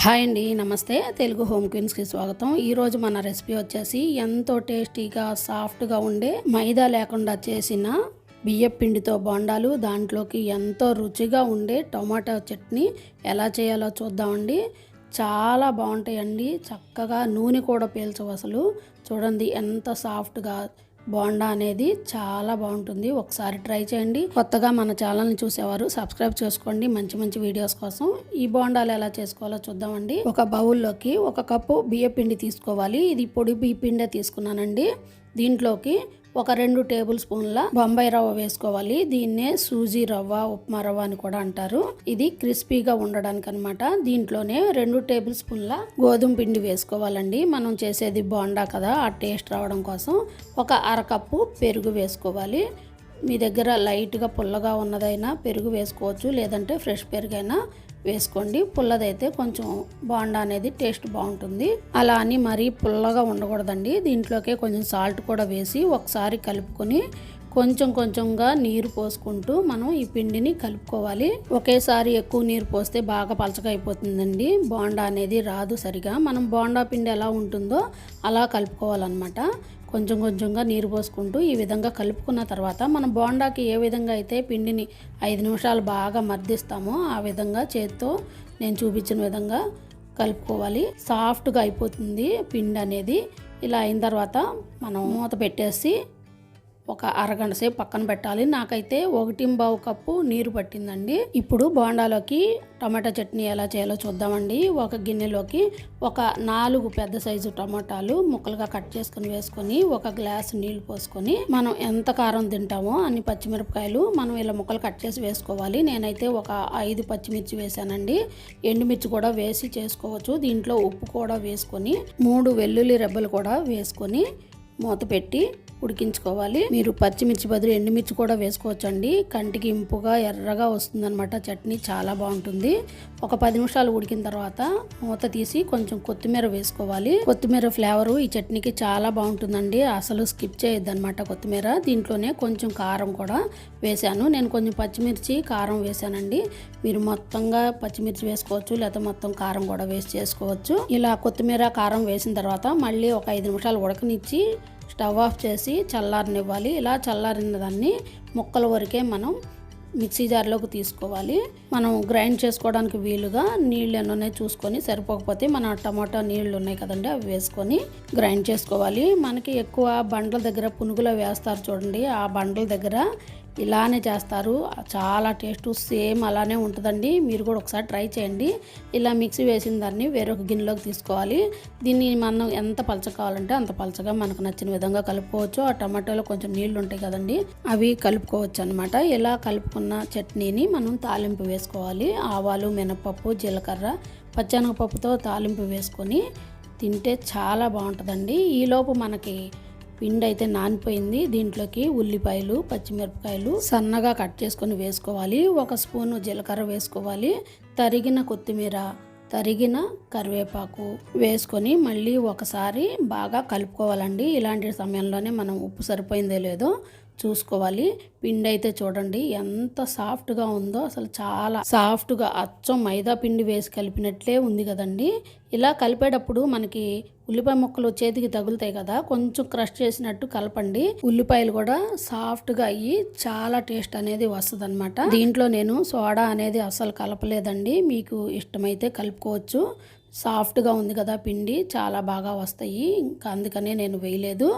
Hi అండి నమస్తే. Telugu home క్వీన్స్కి స్వాగతం. ఈరోజు మన రెసిపీ వచ్చేసి ఎంతో టేస్టీగా సాఫ్ట్గా ఉండే మైదా లేకుండా చేసిన బియ్యం పిండితో బొండాలు. దాంట్లోకి ఎంతో రుచిగా ఉండే టొమాటో చట్నీ ఎలా చేయాలో చూద్దామండి. చాలా బాగుంటాయండి. చక్కగా నూనె కూడా పీల్చవు అసలు. చూడండి ఎంత సాఫ్ట్గా బోండా అనేది చాలా బాగుంటుంది. ఒకసారి ట్రై చేయండి. కొత్తగా మన ఛానల్ని చూసేవారు సబ్స్క్రైబ్ చేసుకోండి. మంచి మంచి వీడియోస్ కోసం ఈ బోండాలు ఎలా చేసుకోవాలో చూద్దామండి. ఒక బౌల్లోకి ఒక కప్పు బియ్య పిండి తీసుకోవాలి. ఇది పొడి బియ్య పిండే తీసుకున్నానండి. దీంట్లోకి ఒక రెండు టేబుల్ స్పూన్ల బొంబాయి రవ్వ వేసుకోవాలి. దీన్నే సూజీ రవ్వ ఉప్మా రవ్వ అని కూడా అంటారు. ఇది క్రిస్పీగా ఉండడానికి అనమాట దీంట్లోనే రెండు టేబుల్ స్పూన్ల గోధుమ పిండి వేసుకోవాలండి. మనం చేసేది బోండా కదా ఆ టేస్ట్ రావడం కోసం ఒక అరకప్పు పెరుగు వేసుకోవాలి. మీ దగ్గర లైట్గా పుల్లగా ఉన్నదైనా పెరుగు వేసుకోవచ్చు లేదంటే ఫ్రెష్ పెరుగైనా వేసుకోండి. పుల్లదైతే కొంచెం బాండా అనేది టేస్ట్ బాగుంటుంది. అలా అని మరీ పుల్లగా ఉండకూడదండి. దీంట్లోకే కొంచెం సాల్ట్ కూడా వేసి ఒకసారి కలుపుకొని కొంచెం కొంచెంగా నీరు పోసుకుంటూ మనం ఈ పిండిని కలుపుకోవాలి. ఒకేసారి ఎక్కువ నీరు పోస్తే బాగా పలచగా అయిపోతుందండి. బోండా అనేది రాదు సరిగా. మనం బోండా పిండి ఎలా ఉంటుందో అలా కలుపుకోవాలన్నమాట. కొంచెం కొంచెంగా నీరు పోసుకుంటూ ఈ విధంగా కలుపుకున్న తర్వాత మనం బోండాకి ఏ విధంగా అయితే పిండిని ఐదు నిమిషాలు బాగా మర్దిస్తామో ఆ విధంగా చేత్తో నేను చూపించిన విధంగా కలుపుకోవాలి. సాఫ్ట్గా అయిపోతుంది పిండి అనేది. ఇలా అయిన తర్వాత మనం మూత పెట్టేసి ఒక అరగంట సేపు పక్కన పెట్టాలి. నాకైతే ఒకటి బావు కప్పు నీరు పట్టిందండి. ఇప్పుడు బోండాలోకి టమాటా చట్నీ ఎలా చేయాలో చూద్దామండి. ఒక గిన్నెలోకి ఒక నాలుగు పెద్ద సైజు టమాటాలు ముక్కలుగా కట్ చేసుకుని వేసుకొని ఒక గ్లాస్ నీళ్ళు పోసుకొని మనం ఎంత కారం తింటామో అన్ని పచ్చిమిరపకాయలు మనం ఇలా ముక్కలు కట్ చేసి వేసుకోవాలి. నేనైతే ఒక ఐదు పచ్చిమిర్చి వేసానండి. ఎండుమిర్చి కూడా వేసి చేసుకోవచ్చు. దీంట్లో ఉప్పు కూడా వేసుకొని మూడు వెల్లుల్లి రెబ్బలు కూడా వేసుకొని మూత పెట్టి ఉడికించుకోవాలి. మీరు పచ్చిమిర్చి బదులు ఎండుమిర్చి కూడా వేసుకోవచ్చండి. కంటికి ఇంపుగా ఎర్రగా వస్తుందనమాట చట్నీ. చాలా బాగుంటుంది. ఒక పది నిమిషాలు ఉడికిన తర్వాత మూత తీసి కొంచెం కొత్తిమీర వేసుకోవాలి. కొత్తిమీర ఫ్లేవరు ఈ చట్నీకి చాలా బాగుంటుందండి. అసలు స్కిప్ చేయొద్దనమాట కొత్తిమీర. దీంట్లోనే కొంచెం కారం కూడా వేసాను నేను కొంచెం పచ్చిమిర్చి కారం వేసానండి మీరు మొత్తంగా పచ్చిమిర్చి వేసుకోవచ్చు లేకపోతే మొత్తం కారం కూడా వేసి చేసుకోవచ్చు. ఇలా కొత్తిమీర కారం వేసిన తర్వాత మళ్ళీ ఒక ఐదు నిమిషాలు ఉడకనిచ్చి స్టవ్ ఆఫ్ చేసి చల్లారనివ్వాలి. ఇలా చల్లారిన దాన్ని ముక్కల వరకే మనం మిక్సీ జార్లోకి తీసుకోవాలి. మనం గ్రైండ్ చేసుకోవడానికి వీలుగా నీళ్ళు ఎన్నున్నాయి చూసుకొని సరిపోకపోతే మన టమాటా నీళ్ళు ఉన్నాయి కదండి అవి వేసుకొని గ్రైండ్ చేసుకోవాలి. మనకి ఎక్కువ బండ్ల దగ్గర పునుగులో వేస్తారు చూడండి. ఆ బండ్ల దగ్గర ఇలానే చేస్తారు. చాలా టేస్ట్ సేమ్ అలానే ఉంటుందండి. మీరు కూడా ఒకసారి ట్రై చేయండి. ఇలా మిక్సీ వేసిన దాన్ని వేరొక గిన్నెలోకి తీసుకోవాలి. దీన్ని మనం ఎంత పలచ కావాలంటే అంత పలచగా మనకు నచ్చిన విధంగా కలుపుకోవచ్చు. ఆ టమాటోలో కొంచెం నీళ్ళు ఉంటాయి కదండి అవి కలుపుకోవచ్చు అనమాట ఇలా కలుపుకున్న చట్నీని మనం తాలింపు వేసుకోవాలి. ఆవాలు మినపప్పు జీలకర్ర పచ్చనగపప్పుతో తాలింపు వేసుకొని తింటే చాలా బాగుంటుందండి. ఈలోపు మనకి పిండి అయితే నానిపోయింది. దీంట్లోకి ఉల్లిపాయలు పచ్చిమిరపకాయలు సన్నగా కట్ చేసుకొని వేసుకోవాలి. ఒక స్పూను జీలకర్ర వేసుకోవాలి. తరిగిన కొత్తిమీర తరిగిన కరివేపాకు వేసుకొని మళ్ళీ ఒకసారి బాగా కలుపుకోవాలండి. ఇలాంటి సమయంలోనే మనం ఉప్పు సరిపోయిందో లేదో చూసుకోవాలి. పిండి అయితే చూడండి ఎంత సాఫ్ట్గా ఉందో అసలు చాలా సాఫ్ట్గా అచ్చం మైదా పిండి వేసి కలిపినట్లే ఉంది కదండి. ఇలా కలిపేటప్పుడు మనకి ఉల్లిపాయ ముక్కలు చేతికి తగులుతాయి కదా కొంచెం క్రష్ చేసినట్టు కలపండి. ఉల్లిపాయలు కూడా సాఫ్ట్గా అయ్యి చాలా టేస్ట్ అనేది వస్తుంది అనమాట దీంట్లో నేను సోడా అనేది అసలు కలపలేదండి. మీకు ఇష్టమైతే కలుపుకోవచ్చు. సాఫ్ట్గా ఉంది కదా పిండి చాలా బాగా వస్తాయి. ఇంకా అందుకనే నేను వేయలేదు.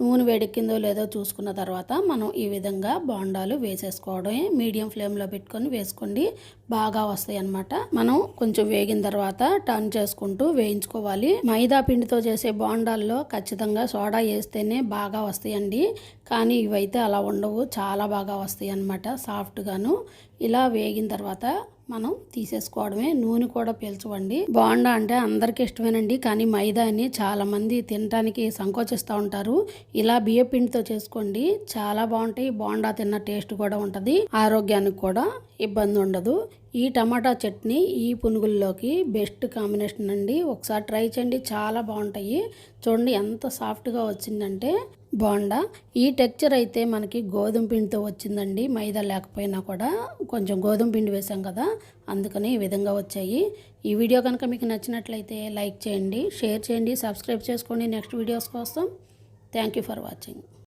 నూనె వేడెక్కిందో లేదో చూసుకున్న తర్వాత మనం ఈ విధంగా బోండాలు వేసేసుకోవడమే. మీడియం ఫ్లేమ్లో పెట్టుకొని వేసుకోండి. బాగా వస్తాయి అన్నమాట. మనం కొంచెం వేగిన తర్వాత టర్న్ చేసుకుంటూ వేయించుకోవాలి. మైదా పిండితో చేసే బోండాల్లో ఖచ్చితంగా సోడా వేస్తేనే బాగా వస్తాయండి. కానీ ఇవైతే అలా ఉండవు. చాలా బాగా వస్తాయి అన్నమాట సాఫ్ట్గాను. ఇలా వేగిన తర్వాత మనం తీసేసుకోవడమే. నూనె కూడా పీల్చవండి. బోండా అంటే అందరికీ ఇష్టమేనండి. కానీ మైదాని చాలా మంది తినడానికి సంకోచిస్తూ ఉంటారు. ఇలా బియ్య పిండితో చేసుకోండి. చాలా బాగుంటాయి. బోండా తిన్న టేస్ట్ కూడా ఉంటుంది. ఆరోగ్యానికి కూడా ఇబ్బంది ఉండదు. ఈ టమాటా చట్నీ ఈ పునుగుల్లోకి బెస్ట్ కాంబినేషన్ అండి. ఒకసారి ట్రై చేయండి చాలా బాగుంటాయి. చూడండి ఎంత సాఫ్ట్గా వచ్చిందంటే బాగుండా ఈ టెక్చర్ అయితే మనకి గోధుమ పిండితో వచ్చిందండి. మైదా లేకపోయినా కూడా కొంచెం గోధుమ పిండి వేసాం కదా అందుకని ఈ విధంగా వచ్చాయి. ఈ వీడియో కనుక మీకు నచ్చినట్లయితే లైక్ చేయండి షేర్ చేయండి సబ్స్క్రైబ్ చేసుకోండి. నెక్స్ట్ వీడియోస్ కోసం థ్యాంక్ యూ ఫర్ వాచింగ్.